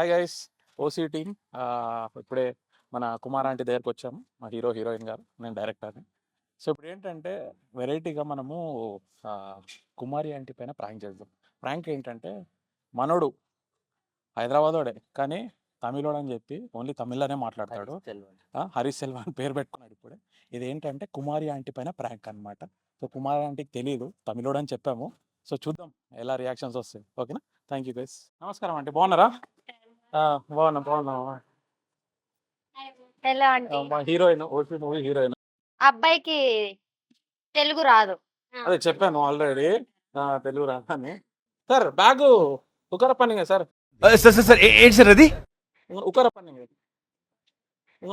Hi guys OC team ఇప్పుడే మన Kumar aunty దగ్గరకు వచ్చాము. మా హీరో హీరోయిన్ గారు. నేను డైరెక్టర్ని సో ఇప్పుడు ఏంటంటే వెరైటీగా మనము కుమారి ఆంటీ పైన ప్రాంక్ చేద్దాం. ప్రాంక్ ఏంటంటే మనోడు హైదరాబాదోడే కానీ తమిళోడు అని చెప్పి ఓన్లీ తమిళ్ళోనే మాట్లాడతాడు. హరీష్ సెల్వా అని పేరు పెట్టుకున్నాడు ఇప్పుడే. ఇది ఏంటంటే కుమారి ఆంటీ పైన ప్రాంక్ అన్నమాట. సో కుమారి ఆంటీకి తెలియదు తమిళోడు అని చెప్పాము. సో చూద్దాం ఎలా రియాక్షన్స్ వస్తాయి. ఓకేనా? థ్యాంక్ యూ గైస్ నమస్కారం ఆంటీ. బాగున్నారా? బాగున్నా బాగున్నా. ఎలా అంటే మా హీరోయిన్ ఓపీ మూవీ హీరోయిన్. అబ్బాయికి తెలుగు రాదు. అదే చెప్పాను ఆల్రెడీ. తెలుగు రాదని. సార్ బ్యాగ్ ఉకర పన్నింగ్ సార్. సార్ సార్ సార్ ఏంటి సార్ అది? ఉకర పన్నింగ్.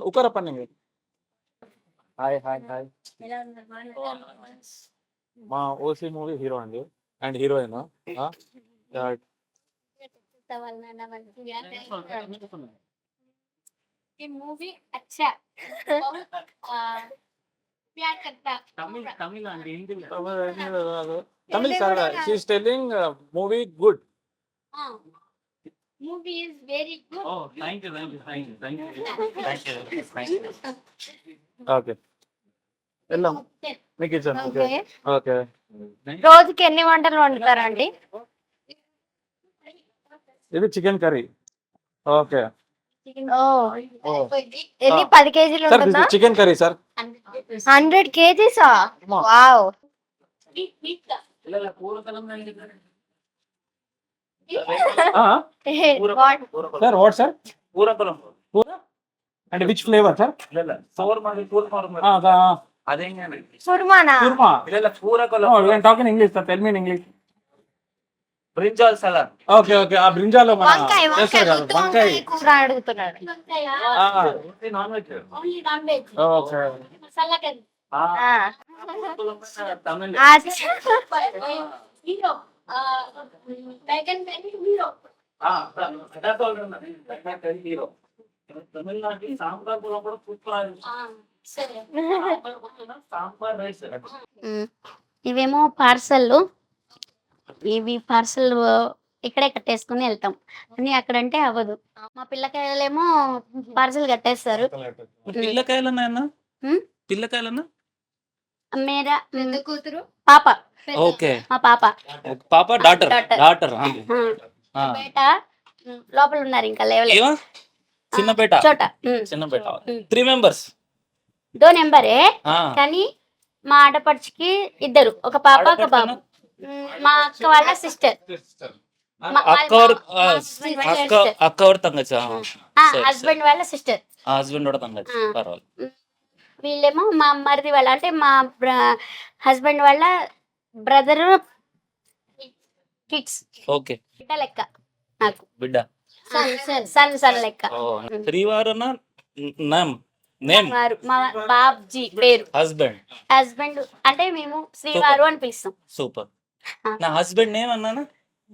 ఉకర పన్నింగ్. Hi hi hi. మా ఓసీ మూవీ హీరో అండి. And heroine. ये मूवी अच्छा बहुत आ, प्यार करता తమిళ్ తమిళ్ అండి Hindi Tamil sir she is telling movie good हाँ movie is very good thank you thank you thank you thank you thank you okay వెళ్దాం మీకు ఇచ్చాను ఓకే ఓకే ఓకే రోజుకి ఎన్ని వంటలు వండుతారండి ఇది చికెన్ కర్రీ. ఓకే. ఎన్ని పది కేజీలు సార్ ఉంటుందా? Chicken curry sir. హండ్రెడ్ కేజీసా? వావ్. Sir what sir? కూర and which flavour sir? Korma talking English sir tell me English brinjal salad okay okay. ఆ బ్రింజాలో మన వంకాయ చేస్తారు కదా కూర అడుగుతున్నాడు. Non veg. ఓకే. ఆ. తమిళ. అచ్చా. హీరో. తమిళనాడు సాంబార్ కూడా కూడా సూపర్ సాంబార్ రైస్. మ్మ్. ఇవేమో పార్సల్ ఇవి పార్సల్ ఇక్కడే కట్టేసుకుని వెళ్తాం. కానీ అక్కడంటే అవ్వదు. మా పిల్లకాయలేమో పార్సల్ కట్టేస్తారు? పిల్లకాయలన్నా మేరా కూతురు. పాప. ఓకే. మా పాప. పాప డాటర్. డాటర్. బేట లోపల ఉన్నారు ఇంకా లేవలేదు. ఏమా? చిన్న బేట. చోట. చిన్న బేట. Three members. దో నెంబరే. కానీ మా ఆడపడుచుకి ఇద్దరు. ఒక పాప ఒక బాబు. మా అక్క వాళ్ళ సిస్టర్ అక్క అక్క అక్క హస్బెండ్ వాళ్ళ సిస్టర్ హస్బెండ్ కూడా వీళ్ళేమో మా మరిది వాళ్ళ అంటే మా హస్బెండ్ వాళ్ళ బ్రదర్ కిడ్స్ ఓకే. బిడ్డ లెక్క నాకు. బిడ్డ. సన్ సన్ లెక్క. త్రివారన మా. బాబ్జీ పేరు. హస్బెండ్ హస్బెండ్ అంటే మేము శ్రీవారు అని పిలుస్తాం. సూపర్. నా హస్బెండ్ నేమ్ అన్నానా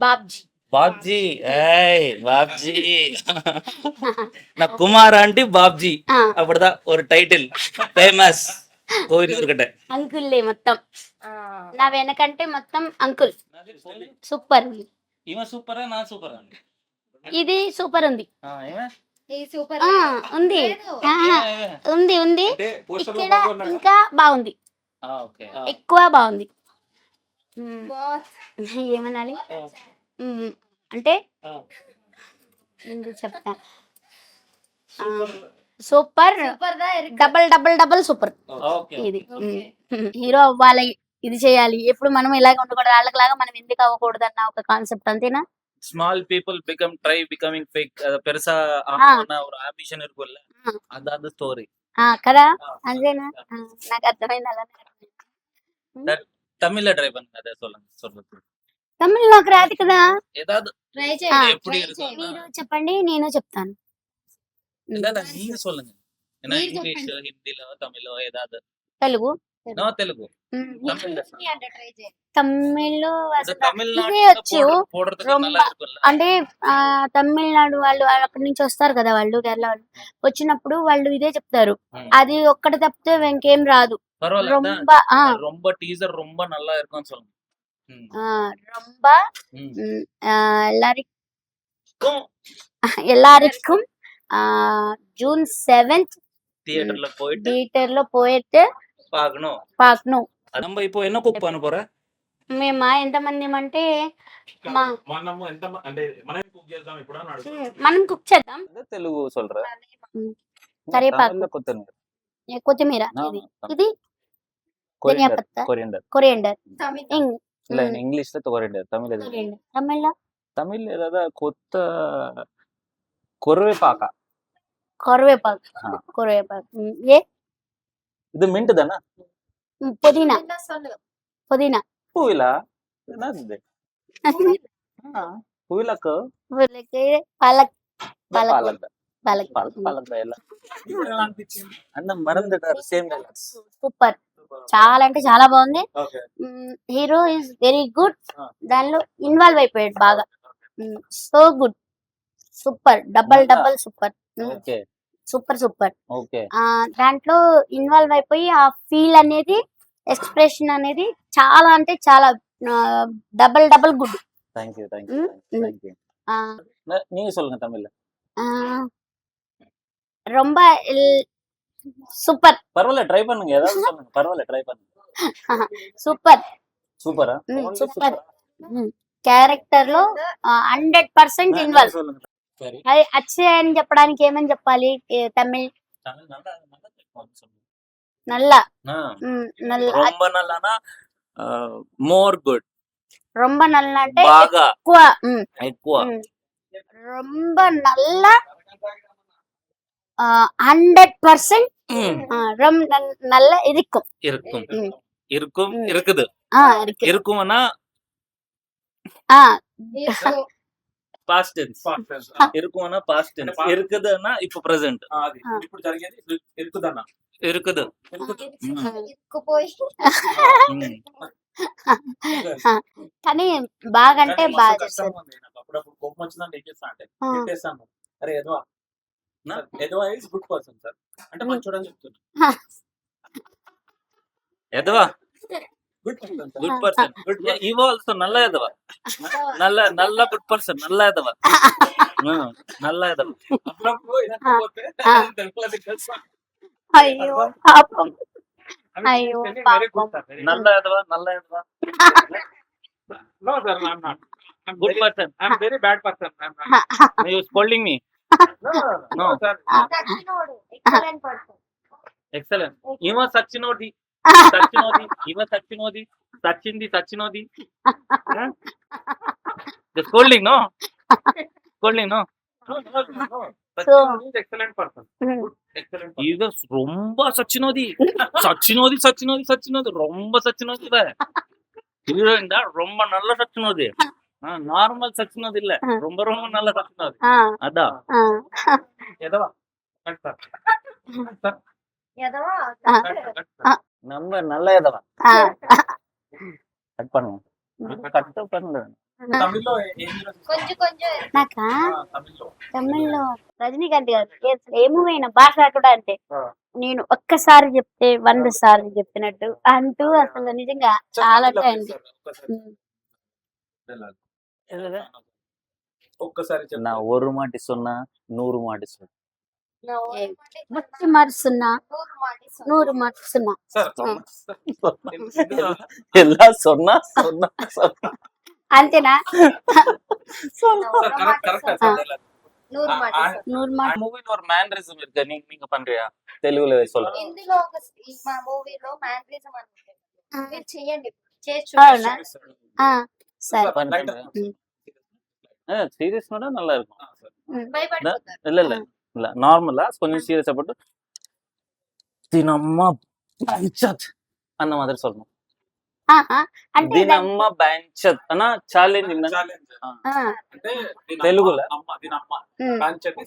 బాబ్జీ బాబ్జీ ఏయ్ బాబ్జీ నా కుమార్ అంటే బాబ్జీ ఆ, அப்படிதா ஒரு டைட்டில் ஃபேமஸ் கோவில் இருக்கட்ட అంకుల్లే మొత్తం నా వెనకంటే మొత్తం అంకుల్ సూపర్ இவன் சூப்பரா நான் சூப்பரா ఇది సూపర్ ఉంది இவன் సూపర్ ఆ, ఉంది ఆ, ఉంది ఉంది ఇక్కడ ఇంకా బాగుంది ఓకే ఎక్కువ బాగుంది మ్మ్. ఏమనాలి మ్మ్. అంటే ఎందుకు చెప్తా ఆ, super double double double super okay ఇది మ్మ్. హీరో అవ్వాలి ఇది చేయాలి ఎప్పుడు మనం ఇలాగ ఉండకూడదు వాళ్ళకిలాగా మనం ఎందుకు అవ్వకూడదు అన్న ఒక కాన్సెప్ట్ అంతేనా small people become try becoming fake அத பெருசா ஆ. ஆகணும்னு ஒரு ஆம்பிஷன் இருக்கும்ல ఆ. அதான் ஸ்டோரி ఆ, కదా అంతేనా ఆ, నాకు అర్థమైంది అలానే అర్థమైంది. தமிழ்ல ட்ரை பண்ணுங்க அதை சொல்லுங்க சொல்றது తమిళ్ నాకు రాదు కదా ஏதாவது ట్రై ఆ, చేయండి எப்படி try இருக்கும் చేయండి. మీరు చెప్పండి నేను చెప్తాను இல்ல இல்ல நீங்க சொல்லுங்க ஏன்னா మీరు இங்கிலீஷ் ஹிந்திலோ தமிழோ ஏதாவது తెలుగు நோ தெலுங்கு మ్మ్. தமிழ்ல హిందీ అంటే ట్రై చేయండి తమిళ్ இந்த అసలు தமிழ்நாட்டுல ఇదే వచ్చు போடுற- போடுறதுக்கு ரொம்ப- நல்லா இருக்கும்ல అంటే ఆ తమిళనాడు వాళ్ళు అక్కడి నుంచి వస్తారు కదా వాళ్ళు కేరళ వాళ్ళు వచ్చినప్పుడు వాళ్ళు ఇదే చెప్తారు ம். అది ఒక్కటి తప్పితే ఇంకేం రాదు பரவாயில்ல அதான் రొంబ ఆ, ரொம்ப டீசர் ரொம்ப நல்லா இருக்கும்னு சொல்லுங்க ம், ఆ, రొంబ ம். మ్, ఆ, எல்லாரும் எல்லாருக்கும் ஆஹ், ஜூன் செவன்த் தியேட்டர்ல போயிட்டு థియేటర్ లో పోయితే பார்க்கணும் పాకను நம்ம இப்போ என்ன குக் பண்ண போற మేమా ఎంతమంది అంటే మా మనము ఎంత అంటే మనం కుక్ చేద్దాం ఇప్పుడు అని అడుగుతున్నా. మనం కుక్ చేద్దాం అదే తెలుగు சொல்ற ம். కరివేపాకు. தமிழ்ல கொத்தமல்லி ఏ, కొత్తిమీర ஆ, ఇది தமிழ். ఇది ధనియా கொரியண்டர் పత్తా கொரியண்டர் కొరియండర్ Tamil. இல்ல ம். இங்கிலீஷ்ல கொரியண்டர் தமிழ் எது కొరియండర్ తమిళ్లో தமிழ் ஏதாவது கொத்த கொருவேப்பாக்கா కరివేపాకు ఆ. కరివేపాకు ఉమ్, ఏ இது மின்ட் தானே ఉమ్, పుదీనా என்ன சொல்லு పుదీనా பூவிலா என்னது ஆ, பூவிலாக்கு వీళ్ళకి పాలక్ పాలక్ பாலக் పాలక్ பாலக் பாலக் எல்லாம் అన్న మరందటారు సేమ్ డైలాగ్స్ సూపర్ చాలా అంటే చాలా బాగుంది okay hero is very good ఆ. దానిలో ఇన్వాల్వ్ అయిపోయాడు బాగా సో గుడ్ సూపర్ డబల్ మళ్ళా? Double super okay super super okay ఆ దాంట్లో ఇన్వాల్వ్ అయిపోయి ఆ ఫీల్ అనేది ఎక్స్ప్రెషన్ అనేది చాలా అంటే చాలా double double good thank you thank ம், యూ ம். థ్యాంక్ యూ நீங்க சொல்லுங்க தமிழ்ல ரொம்ப సూపర్ பரவாயில்ல ட்ரை பண்ணுங்க ஏதாவது சொல்லுங்க பரவாயில்ல ட்ரை பண்ணுங்க సూపర్ சூப்பரா ம், Only super. super-ஆ? క్యారెక్టర్ లో హండ్రెడ్ పర్సెంట్ ஆ, ఇన్వాల్వ్ சொல்லுங்க சரி అది అచ్చే అని చెప్పడానికి ఏమని చెప్పాలి ఏ, తమిళ్ தமிழ் நல்லா நல்லா தெரியும் சொல்லுங்க నల్ల ஆ, ఉమ్, నల్ల ரொம்ப நல்லானா మోర్ గుడ్ రొంబ నల్ల అంటే బాగా ఎక్కువ ఉమ్, ఎక్కువ ఉమ్. రొంబ నల్ల హండ్రెడ్ పర్సెంట్ ம், ரொம்ப நல்ல இருக்கும் இருக்கும் ம். இருக்கும் ம். இருக்குது ஆ இருக்கு இருக்கும்னா ஆ இருக்கும். Past tense Fast tense. இருக்கும்னா పాస్ట్ టెన్స్ past- இருக்குதுன்னா ఇప్పుడు ప్రెసెంట్ ఆ, అది ఇప్పుడు జరిగేది ఇరు- ఇరుకుదన్న இருக்குது ఇరుక్కుపోయి ம். కానీ బాగా అంటే కానీ మస్తు బాగా కష్టంగా చేస్తారు ఉంది నాకు. అప్పుడప్పుడు కోపం వచ్చిందంటే ఏం చేస్తా అంటే ఆ, పెట్టేస్తాను అరే ఎదవా నా? ఎదవా ఇస్ గుడ్ పర్సన్ సార్ అంటే మంచోడని చెప్తున్నా. ఎదవా good person sir good person good ఇవ ఆల్సో నల్ల ఎదవ నల్ల నల్ల గుడ్ పర్సన్ నల్ల ఎదవ ఆ, నల్ల ఎదవ అప్పుడప్పుడు ఇనకపోతే ఆ. తెలుపులది తెలుసా? అయ్యో పాపం. I mean, అయ్యో, it's very, very good, sir. Very నల్ల ఎదవ నల్ల ఎదవ good. No, sir, I'm not. I'm good very, person I'm very bad person. I'm not. You scolding me No, no, no, No. sir. దక్షిణోడు excellent person excellent ఈమె సచ్చినోది సచ్చినోది ఈమె సచ్చినోది సచ్చింది సచ్చినోది scolding no scolding no No, no, no, no. So- Sachin is excellent person. Good, excellent person. இது ரொம்ப சச்சினோதி சச்சினோதி சச்சினோதி சச்சினோதி ரொம்ப சச்சினோதி இவ ஹீரோயின் தான் ரொம்ப நல்ல சச்சினோதி நார்மல் சச்சினோதி இல்ல ரொம்ப ரொம்ப நல்ல சச்சினோதி ఆ, அதான் ఆ, ఎదవా. Correct, sir. Sir, ఎదవా ఆ, correct, correct, sir. நம்ம நல்ல எதவா ఆ. கட் பண்ணுங்க கட் பண்ணல తమిళ్లో ఏ- ఏం హీరో చూస్తావు? కొంచెం కొంచెం నాకా ఆ, తమిళ్లో తమిళ్లో రజనీకాంత్ గారు అసలు ఏ మూవీ అయినా భాష కూడా అంతే ఆ. నేను ఒక్కసారి చెప్తే వంద సార్లు చెప్పినట్టు అంటూ అసలు నిజంగా చాలా తమిళ్లో టైం please, sir. ఒక్కసారి ఉమ్. ఒక్కసారి చెప్పు. நான் ஒரு மாட்டி சொன்னா நூறு மாட்டி சொன்னா ముచ్చి మరుస్తున్నా నూరు మాటి నూరు మరుస్తున్నా సార్ ఉమ్. எல்லாம் சொன்னா சொன்னா சொன்னா అంతేనా సార్ కరెక్ట్ కరెక్ట్ సార్ నూరు మాటి ఆ, నూరు మాట மூவில ஒரு மேனரிசம் இருக்கு நீங்க நீங்க பண்றியா தெலுங்குல சொல்றேன் ఇందులో ఒక ఈ మా మూవీలో మ్యాగ్నెటిజం అని ఉంటుంది మీరు చెయ్యండి చేసి అవునా? చూడండి ఆ, సరే பண்ணு, Light பண்ணு. up. சீரியஸ்னோட நல்லா இருக்கும் ఆ, సార్. భయపడిపోతారు இல்ல இல்ல இல்ல நார்மலா கொஞ்சம் சீரியஸா போட்டு தினம்மா பஞ்சத் அந்த மாதிரி சொல்லணும் ఆహా, అంటే దాని- தினம்மா பஞ்சத் ஆனா சேலஞ்ச் Challenge. ఆ, అంటే దీని తెలుగులో? అమ్మ దీని అమ్మ ఉమ్, కాంచన్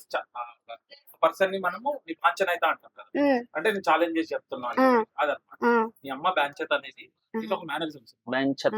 పర్సన్ ని మనము నీ కాంచన్ అయితే అంటాం కదా ఉమ్, అంటే నేను ఛాలెంజ్ చేసి చెప్తున్నాను ఉమ్, అదనమాట ఉమ్, నీ అమ్మ బ్యాంచెత్ అనేది ఇది ఒక మేనేజర్ பஞ்சத்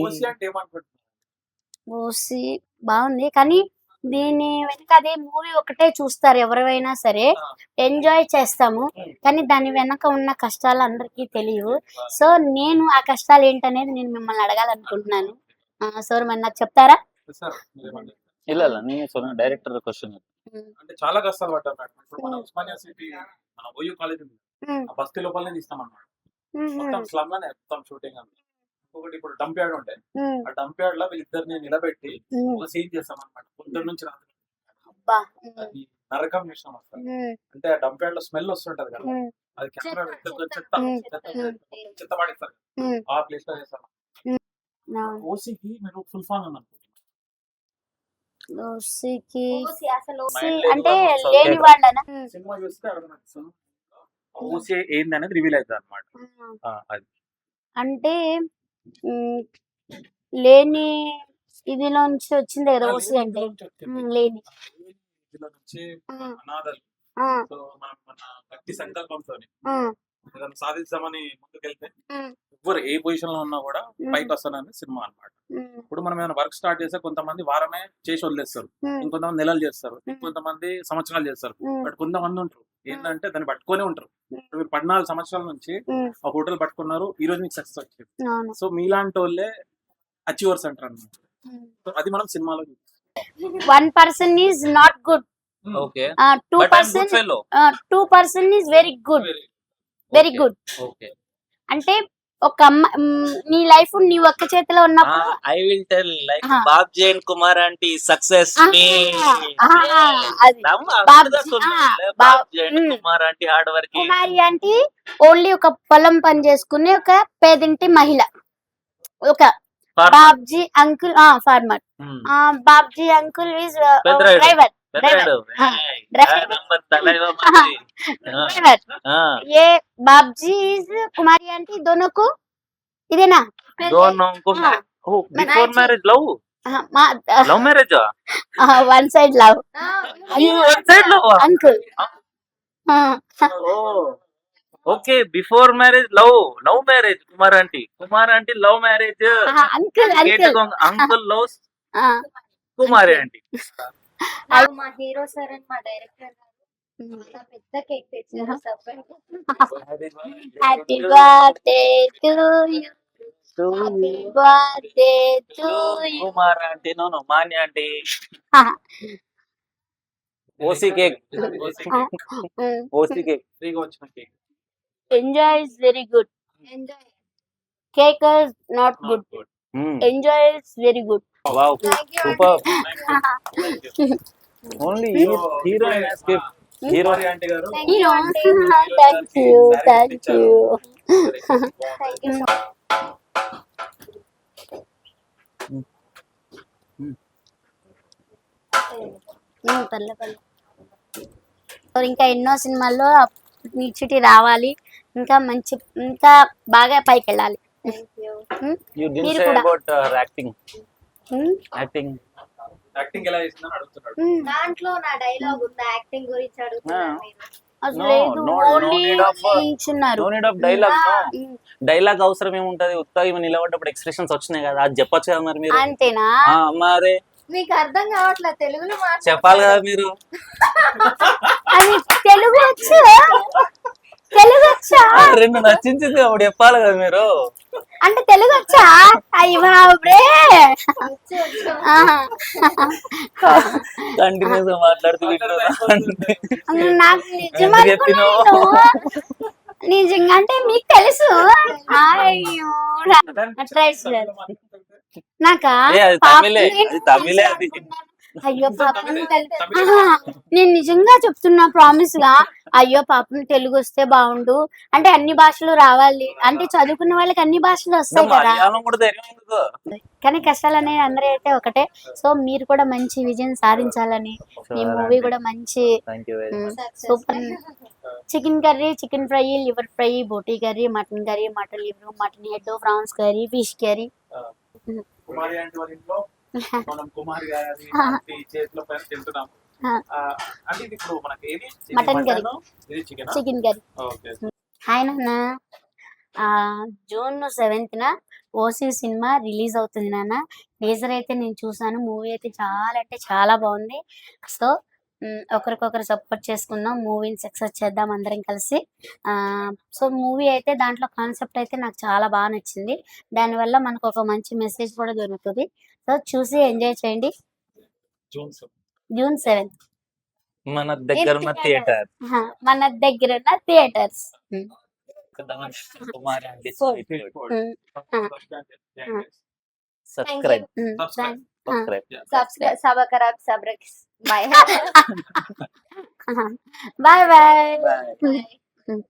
ఓసి అంటే ఏమనుకుంటున్నారు ఓసి బాగుంది కానీ దీని వెనక అదే మూవీ ఒకటే చూస్తారు ఎవరైనా సరే ఎంజాయ్ చేస్తాము కానీ దాని వెనక ఉన్న కష్టాలు అందరికీ తెలియవు సో నేను ఆ కష్టాలు ఏంటనేది నేను మిమ్మల్ని అడగాలనుకుంటున్నాను సో మరి నాకు చెప్తారా సార్ మీరేమంటారు? ಇಲ್ಲ ಇಲ್ಲ ನೀನೇ ಸೊನ್ನ ಡೈರೆಕ್ಟರ್ ಕ್ವಶನ್ అంటే చాలా కష్టాలు పడ్డారు మేడం ఇప్పుడు మన ఉస్మానియా సిటీ మన ఓయూ కాలేజ్ ఉంది మ్మ్. ఆ బస్తీ లోపలనే తీస్తాం అన్నమాట మ్మ్. మొత్తం స్లమ్ లోనే మొత్తం షూటింగ్ అంతా ఇంకొకటి ఇప్పుడు డంప్ యార్డ్ ఉంటాయి. ఆ డంప్ యార్డ్లో వీళ్ళిద్దరిని నిలబెట్టి. ఒక సీన్ చేస్తాం అనమాట పొద్దున్న నుంచి రాత్రి. అది నరకం చేసినాం అసలు. అంటే ఆ డంప్ యార్డ్లో స్మెల్ వస్తుంటది కదా. అది కెమెరా చెత్త, చెత్త. పడేస్తారు. ఆ ప్లేస్లో చేస్తాం. ఓసీకి మీరు ఫుల్ ఫామ్ అని ఓసికి అంటే లేని. వాళ్ళనా? సినిమా చూస్తే అర్థమవుతుంది ఓసీ ఏంది అనేది రివీల్ అవుతుంది అనమాట అది. అంటే లేని ఇదిలో నుంచి వచ్చింది కదా ఓసి అంటే. మ్, లేని. ఇందులో నుంచి మ్, అనాథలు. ఆ, సో మనం మన గట్టి సంకల్పంతో ఆ, ఏదైనా సాధిస్తామని ముందుకెళ్తే మ్, ఎవరు ఏ పొజిషన్లో ఉన్నా కూడా పైకి వస్తానని సినిమా అన్నమాట. మ్, ఇప్పుడు మనం ఏమైనా వర్క్ స్టార్ట్ చేస్తే కొంతమంది వారమే చేసి వదిలేస్తారు. ఇంకొంతమంది నెలలు చేస్తారు. ఇంకొంతమంది సంవత్సరాలు చేస్తారు. బట్ కొంతమంది ఉంటారు. ఏంటంటే దాన్ని పట్టుకొనే ఉంటారు. మీరు పద్నాలుగు సంవత్సరాల నుంచి ఆ హోటల్ పట్టుకున్నారు. ఈ రోజు మీకు సక్సెస్ వచ్చింది. సో మీలాంటి వాళ్ళే అచీవర్స్ అంటారు అన్నమాట. మ్. సో అది మనం సినిమాలో చూస్తాం. One person is not good okay. Two person two person is very good very good okay. అంటే ఒక అమ్మ మ్, నీ లైఫ్ నీ ఒక్క చేతిలో ఉన్నప్పుడు I will tell like. Babji and Kumar aunty success me and mm. Kumar aunty hard work Kumari అంటే only ఒక పొలం పని చేసుకునే ఒక పేదింటి మహిళ. ఒక బాబ్జీ అంకుల్ ఆ farmer Babji uncle is. Driver Peddarayudu Ah, driver. Number Thalaiva మంచి డ్రైవర్ ये बाबजी इज कुमारी आंटी दोनों को ఇదేనా दोनों को हाँ. Before marriage love love marriage one side love one side love ఆ? Uncle okay before marriage love love marriage Kumar aunty Kumar aunty love marriage uncle uncle uncle love Kumari aunty నాకు మా hero sir and మా director గారు. పెద్ద cake తెచ్చారు happy birthday to you happy birthday to you Kumar aunty no no Manya aunty OC cake OC cake ఫ్రీగా వచ్చిన cake enjoy is very good enjoy cake is not good enjoy is very good wow thank you super only heroine escape hero Kumari aunty గారు. Hero thank you thank you thank you పర్లే పర్లే. ఇంకా ఎన్నో సినిమాల్లో నిచ్చిటి రావాలి. ఇంకా మంచి ఇంకా బాగా పైకి వెళ్ళాలి డిడ్ మీరు కూడా. యాక్టింగ్ ఉమ్, యాక్టింగ్ ఎలా చేసిందని అడుగుతున్నాడు. ఉమ్. దాంట్లో నా డైలాగ్ ఉంది? యాక్టింగ్ గురించి డైలాగ్ నో ఉమ్, డైలాగ్ అవసరం ఏముంటది? ఉత్తగా ఇవి నిలబడ్డప్పుడు ఎక్స్ప్రెషన్స్ వచ్చినాయి కదా. అది చెప్పొచ్చు కదా మరి మీరు? అంతేనా? మరి? మీకు అర్థం కావట్లేదు తెలుగులో చెప్పాలి కదా మీరు? అది తెలుగు వచ్చు? తెలుగు వచ్చా ఆ, రెండు నచ్చించింది అప్పుడు చెప్పాలి కదా మీరు అంటే తెలుగు వచ్చా అయ్యి బాబురే. కంటిన్యూస్గా మాట్లాడుతూ. నాకు నిజం. నిజంగా అంటే మీకు తెలుసు అయ్యో. నాకా తమిళే, తమిళే అది. అయ్యో పాపం నేను నిజంగా చెప్తున్నా ప్రామిస్గా అయ్యో పాపం తెలుగు వస్తే బాగుండు. అంటే అన్ని భాషలు రావాలి. అంటే చదువుకున్న వాళ్ళకి అన్ని భాషలు వస్తాయి కదా. కానీ కష్టాలు అనేవి అందరూ అయితే ఒకటే. సో మీరు కూడా మంచి విజయం సాధించాలని. ఈ మూవీ కూడా మంచి super. Chicken curry chicken fry liver fry boti curry mutton curry mutton liver mutton head prawns curry fish curry. Kumari aunty వాళ్ళ ఇంట్లో మనం కుమారి గారి ఆ. ఆంటీ చేతిలో పైన తింటున్నాం. ఆ. ఆ, అంటే ఇది ఇప్పుడు మనకి ఏది? ఇది మటన్ కర్రీ. ఇది chicken? Chicken curry. Okay. Hi నాన్న. జూన్ సెవెంత్న ఓసీ సినిమా రిలీజ్ అవుతుంది నాన్న. టీజర్ అయితే నేను చూసాను. మూవీ అయితే చాలా అంటే చాలా బాగుంది. సో ఒకరికొకరు సపోర్ట్ చేసుకుందాం మూవీని సక్సెస్ చేద్దాం అందరం కలిసి. ఆ, సో మూవీ అయితే దాంట్లో కాన్సెప్ట్ అయితే నాకు చాలా బాగా నచ్చింది. దానివల్ల మనకు ఒక మంచి మెసేజ్ కూడా దొరుకుతుంది. సో చూసి ఎంజాయ్ చేయండి. జూన్ సెవెంత్ మన దగ్గర ఉన్న థియేటర్ మన దగ్గర ఉన్న థియేటర్స్. సబ్స్క్రైబ్ सब्सक्राइब सब बाय बाय बाय